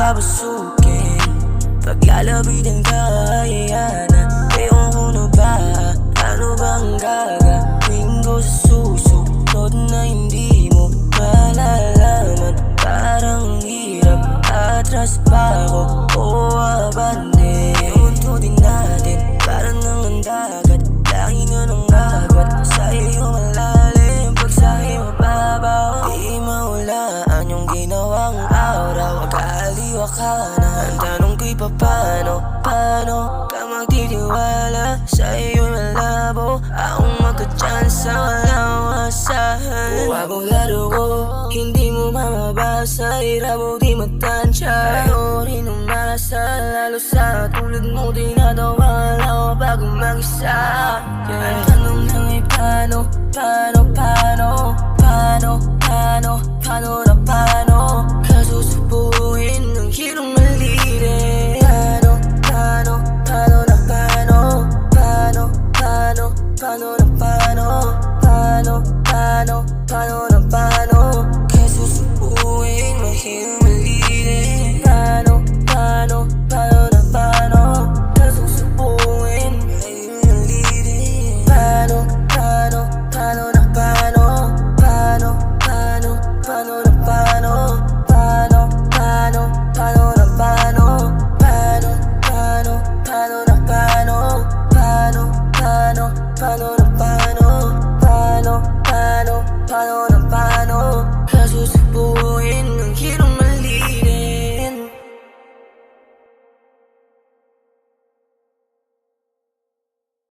pabusukin Paglalabitin ka ay kaaliwa ka na. Ang tanong ko'y papano Paano ka magtitiwala? Sa iyo malabo Akong magka-chance walang asahan Huwag laro ko Hindi mo mamabasa Hirap mo di matansya. Ayaw rin umasa Lalo sa tulad mo Di natawa ako bago mag-isa. Yeah. Ang tanong lang ay paano Paano, paano Paano, paano Paano na paano Tá falou